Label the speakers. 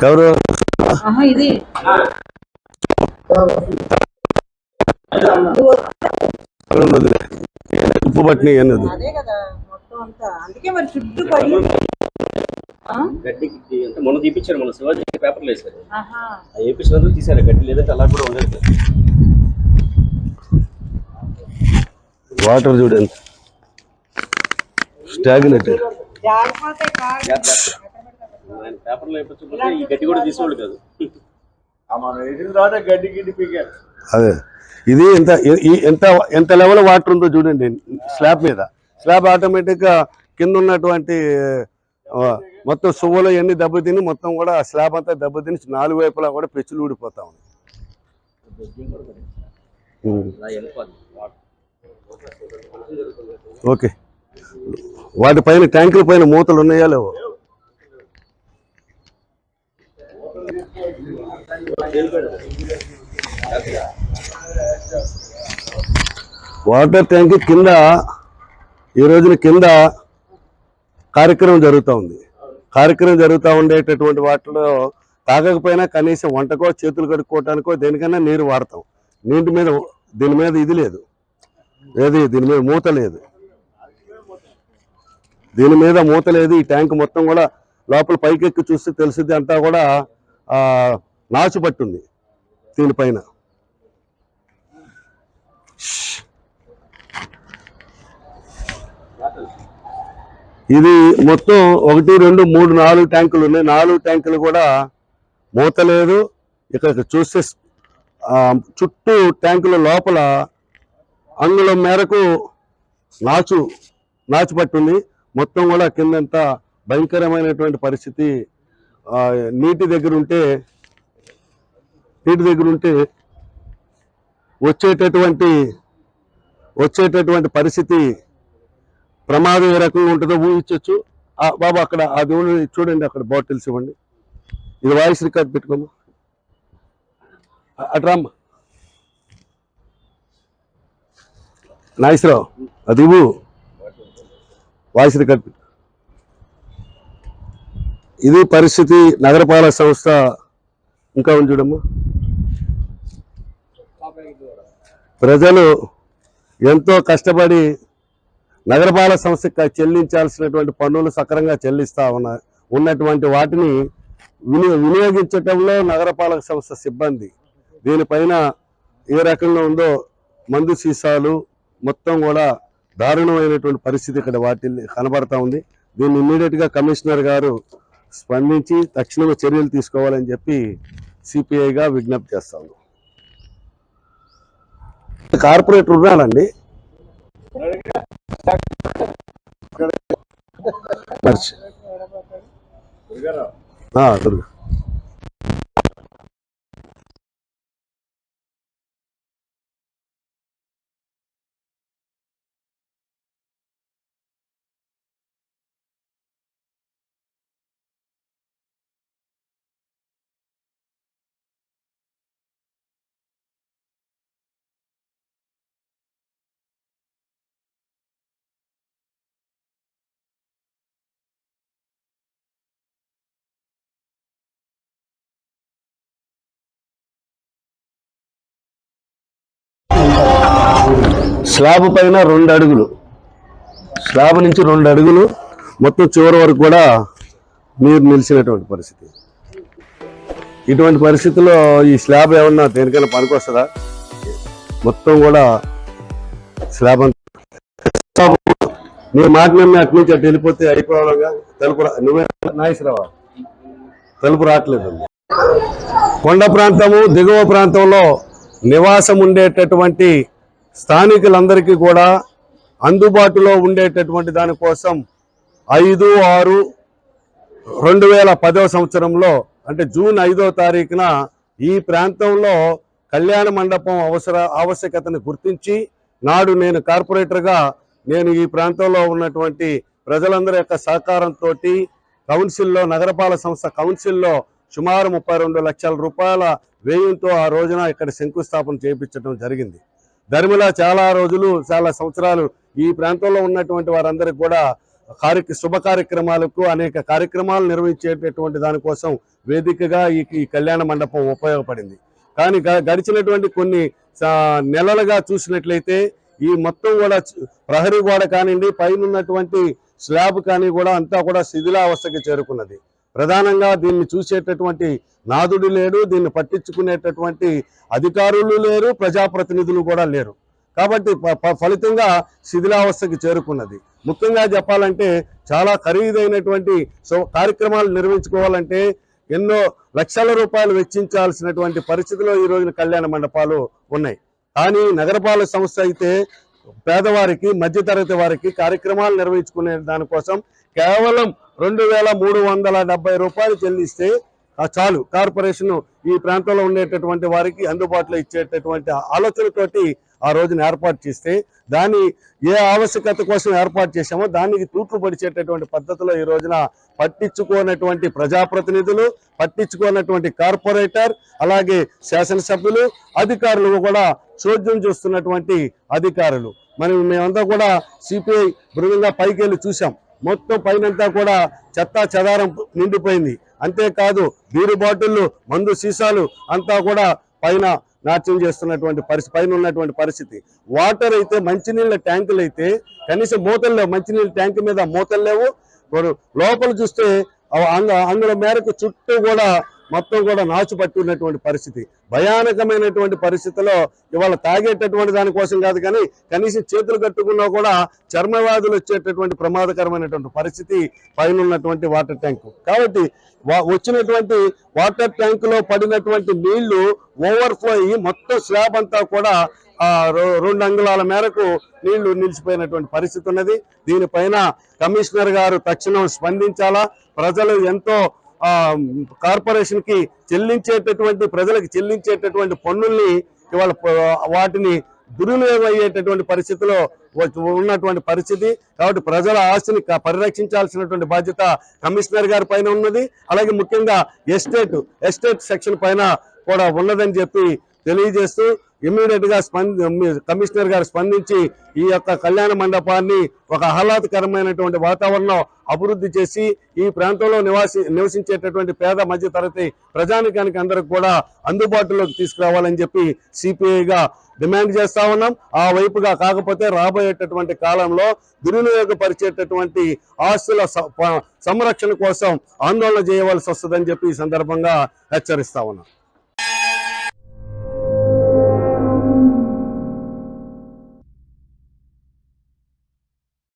Speaker 1: ఎవరు
Speaker 2: ఇది.
Speaker 1: ఉప్పు పట్టిన అన్నది
Speaker 2: అదే కదా మొత్తం అంతా. అందుకే మరి చుట్టూ పడి ఆ?
Speaker 3: గడ్డి గిడ్డి అంటే మొన్న తీపించారు మన శివాజీ పేపర్లు వేసారు వేపించినందుకు తీసారు గడ్డి లేదంటే అలా కూడా ఉండేది
Speaker 1: వాటర్ చూడండి. స్టాగ్నెట్
Speaker 2: జారిపోతాయి కాళ్ళు
Speaker 3: ఆయన పేపర్లో ఈ గడ్డి కూడా తీసేవాళ్ళు కాదు.
Speaker 4: గడ్డి గిడ్డి పీకారు
Speaker 1: అదే. ఇది ఎంత ఈ- ఎంత ఎంత లెవెల్ వాటర్ ఉందో చూడండి స్లాబ్ మీద. స్లాబ్ ఆటోమేటిక్గా కింద ఉన్నటువంటి మొత్తం సువ్వలు ఎన్ని దెబ్బతిని మొత్తం కూడా స్లాబ్ అంతా దెబ్బతిని నాలుగు వైపులా కూడా పెచ్చులు ఊడిపోతా ఉంది.
Speaker 3: వెళ్ళిపోద్ది
Speaker 1: ఓకే. వాటి పైన ట్యాంకుల పైన మూతలు ఉన్నాయా లేవో? వాటర్ ట్యాంక్ కింద ఈ రోజున కింద కార్యక్రమం జరుగుతూ ఉంది. కార్యక్రమం జరుగుతూ ఉండేటటువంటి వాటిలో తాగకపోయినా కనీసం వంటకో చేతులు కడుక్కోవటానికో దేనికైనా నీరు వాడతాం. నీటి మీద దీని మీద ఇది లేదు. ఏది? దీని మీద మూత లేదు. దీని మీద మూత లేదు. ఈ ట్యాంక్ మొత్తం కూడా లోపల పైకెక్కి చూస్తే తెలిసింది అంతా కూడా నాచు పట్టుంది దీనిపైన. ఇది మొత్తం ఒకటి రెండు మూడు నాలుగు ట్యాంకులు ఉన్నాయి. నాలుగు ట్యాంకులు కూడా మూత లేదు ఇక్కడ చూస్తే చుట్టూ ట్యాంకుల లోపల అంగుళం మేరకు నాచు నాచు పట్టుంది. మొత్తం కూడా కిందంతా భయంకరమైనటువంటి పరిస్థితి. నీటి దగ్గర ఉంటే నీటి దగ్గర ఉంటే వచ్చేటటువంటి వచ్చేటటువంటి పరిస్థితి ప్రమాదం ఏ రకంగా ఉంటుందో ఊహించవచ్చు బాబు అక్కడ అది ఉంది, చూడండి అక్కడ బాటిల్స్ ఇవ్వండి. ఇది వాయిస్ రికార్డ్ పెట్టుకోము? అట్రామ్మా నాగేశ్వరరావు అది ఇవ్వు. వాయిస్ రికార్డ్ పెట్టు. ఇది పరిస్థితి నగరపాలక సంస్థ ఇంకా ఉంది చూడమ్మా. ప్రజలు ఎంతో కష్టపడి నగరపాలక సంస్థకి చెల్లించాల్సినటువంటి పన్నులు సక్రంగా చెల్లిస్తా ఉన్న ఉన్నటువంటి వాటిని విని వినియోగించటంలో నగరపాలక సంస్థ సిబ్బంది. దీనిపైన ఏ రకంగా ఉందో మందు సీసాలు మొత్తం కూడా దారుణమైనటువంటి పరిస్థితి ఇక్కడ వాటి కనబడతా ఉంది. దీన్ని ఇమ్మీడియట్గా కమిషనర్ గారు స్పందించి తక్షణమే చర్యలు తీసుకోవాలని చెప్పి సిపిఐగా విజ్ఞప్తి చేస్తాను కార్పొరేటర్ ఉన్నానండి మర్చి స్లాబ్ పైన రెండు అడుగులు. స్లాబ్ నుంచి రెండు అడుగులు. మొత్తం చివరి వరకు కూడా నీరు నిలిచినటువంటి పరిస్థితి. ఇటువంటి పరిస్థితుల్లో ఈ స్లాబ్ ఏమన్నా దేనికైనా పనికొస్తుందా? మొత్తం కూడా స్లాబ్ అంతా నీ మాట నమ్మి అటు నుంచి అటు వెళ్ళిపోతే అయిపోవాలిగా? తలుపు రా- నువ్వే నాయసరావా తలుపు రావట్లేదు కొండ ప్రాంతము దిగువ ప్రాంతంలో నివాసం ఉండేటటువంటి స్థానికులందరికీ కూడా అందుబాటులో ఉండేటటువంటి దానికోసం ఐదు ఆరు రెండు వేల పదవ సంవత్సరంలో అంటే జూన్ ఐదో తారీఖున ఈ ప్రాంతంలో కళ్యాణ మండపం అవసర ఆవశ్యకతను గుర్తించి నాడు నేను కార్పొరేటర్గా నేను ఈ ప్రాంతంలో ఉన్నటువంటి ప్రజలందరి యొక్క సహకారంతో కౌన్సిల్లో నగరపాలక సంస్థ కౌన్సిల్లో సుమారు ముప్పై రెండు లక్షల రూపాయల వ్యయంతో ఆ రోజున ఇక్కడ శంకుస్థాపన చేయించడం జరిగింది. ధర్మిల చాలా రోజులు చాలా సంవత్సరాలు ఈ ప్రాంతంలో ఉన్నటువంటి వారందరికీ కూడా కార్య శుభ కార్యక్రమాలకు అనేక కార్యక్రమాలు నిర్వహించేటటువంటి దానికోసం వేదికగా ఈ ఈ కళ్యాణ మండపం ఉపయోగపడింది. కానీ గ- గడిచినటువంటి కొన్ని నెలలుగా చూసినట్లయితే ఈ మొత్తం కూడా ప్రహరీ గోడ కానివ్వండి పైన ఉన్నటువంటి స్లాబ్ కానీ కూడా అంతా కూడా శిథిలావస్థకి చేరుకున్నది. ప్రధానంగా దీన్ని చూసేటటువంటి నాదుడు లేడు దీన్ని పట్టించుకునేటటువంటి అధికారులు లేరు ప్రజాప్రతినిధులు కూడా లేరు. కాబట్టి ప- ప- ఫలితంగా శిథిలావస్థకి చేరుకున్నది. ముఖ్యంగా చెప్పాలంటే చాలా ఖరీదైనటువంటి సో కార్యక్రమాలు నిర్వహించుకోవాలంటే ఎన్నో లక్షల రూపాయలు వెచ్చించాల్సినటువంటి పరిస్థితిలో ఈ రోజున కళ్యాణ మండపాలు ఉన్నాయి. కానీ నగరపాలక సంస్థ అయితే పేదవారికి మధ్యతరగతి వారికి కార్యక్రమాలు నిర్వహించుకునే దానికోసం కేవలం రెండు వేల మూడు వందల డెబ్బై రూపాయలు చెల్లిస్తే ఆ చాలు. కార్పొరేషన్ ఈ ప్రాంతంలో ఉండేటటువంటి వారికి అందుబాటులో ఇచ్చేటటువంటి ఆలోచనతోటి ఆ రోజున ఏర్పాటు చేస్తే దాని ఏ ఆవశ్యకత కోసం ఏర్పాటు చేశామో దానికి తూట్లు పడిచేటటువంటి పద్ధతిలో ఈ రోజున పట్టించుకోనటువంటి ప్రజాప్రతినిధులు పట్టించుకోనటువంటి కార్పొరేటర్ అలాగే శాసనసభ్యులు అధికారులు కూడా చోద్యం చూస్తున్నటువంటి అధికారులు. మరి మేమంతా కూడా సిపిఐ బృందంగా పైకి వెళ్ళి చూసాం మొత్తం పైనంతా కూడా చెత్త చెదారం నిండిపోయింది. అంతేకాదు బీరు బాటిళ్ళు మందు సీసాలు అంతా కూడా పైన నాట్యం చేస్తున్నటువంటి పరిస్థితి పైన ఉన్నటువంటి పరిస్థితి. వాటర్ అయితే మంచినీళ్ళ ట్యాంకులు అయితే కనీసం మూతలు లేవు. మంచినీళ్ళ ట్యాంక్ మీద మూతలు లేవు. లోపల చూస్తే అంగ అంగుల మేరకు చుట్టూ కూడా మొత్తం కూడా నాచు పట్టి ఉన్నటువంటి పరిస్థితి. భయానకమైనటువంటి పరిస్థితిలో ఇవాళ తాగేటటువంటి దానికోసం కాదు కానీ కనీసం చేతులు కట్టుకున్నా కూడా చర్మ వ్యాధులు వచ్చేటటువంటి ప్రమాదకరమైనటువంటి పరిస్థితి పైన ఉన్నటువంటి వాటర్ ట్యాంక్. కాబట్టి వచ్చినటువంటి వాటర్ ట్యాంక్లో పడినటువంటి నీళ్ళు ఓవర్ఫ్లో అయ్యి మొత్తం స్లాబ్ అంతా కూడా ఆ రెండు అంగుళాల మేరకు నీళ్ళు నిలిచిపోయినటువంటి పరిస్థితి ఉన్నది. దీనిపైన కమిషనర్ గారు తక్షణం స్పందించాలా? ప్రజలు ఎంతో కార్పొరేషన్కి కార్పొరేషన్కి చెల్లించేటటువంటి ప్రజలకు చెల్లించేటటువంటి పన్నుల్ని ఇవాళ వాటిని దుర్వినియోగం అయ్యేటటువంటి పరిస్థితిలో ఉన్నటువంటి పరిస్థితి. కాబట్టి ప్రజల ఆస్తిని పరిరక్షించాల్సినటువంటి బాధ్యత కమిషనర్ గారి పైన ఉన్నది. అలాగే ముఖ్యంగా ఎస్టేట్ ఎస్టేట్ సెక్షన్ పైన కూడా ఉన్నదని చెప్పి తెలియజేస్తూ ఇమ్మీడియట్గా స్పంది కమిషనర్ గారు స్పందించి ఈ యొక్క కళ్యాణ మండపాన్ని ఒక ఆహ్లాదకరమైనటువంటి వాతావరణం అభివృద్ధి చేసి ఈ ప్రాంతంలో నివాసి నివసించేటటువంటి పేద మధ్య తరగతి ప్రజానికానికి అందరికి కూడా అందుబాటులోకి తీసుకురావాలని చెప్పి సిపిఐగా డిమాండ్ చేస్తా ఉన్నాం. ఆ వైపుగా కాకపోతే రాబోయేటటువంటి కాలంలో దుర్వినియోగపరిచేటటువంటి ఆస్తుల స- సంరక్షణ కోసం ఆందోళన చేయవలసి వస్తుందని చెప్పి ఈ సందర్భంగా హెచ్చరిస్తా ఉన్నాం.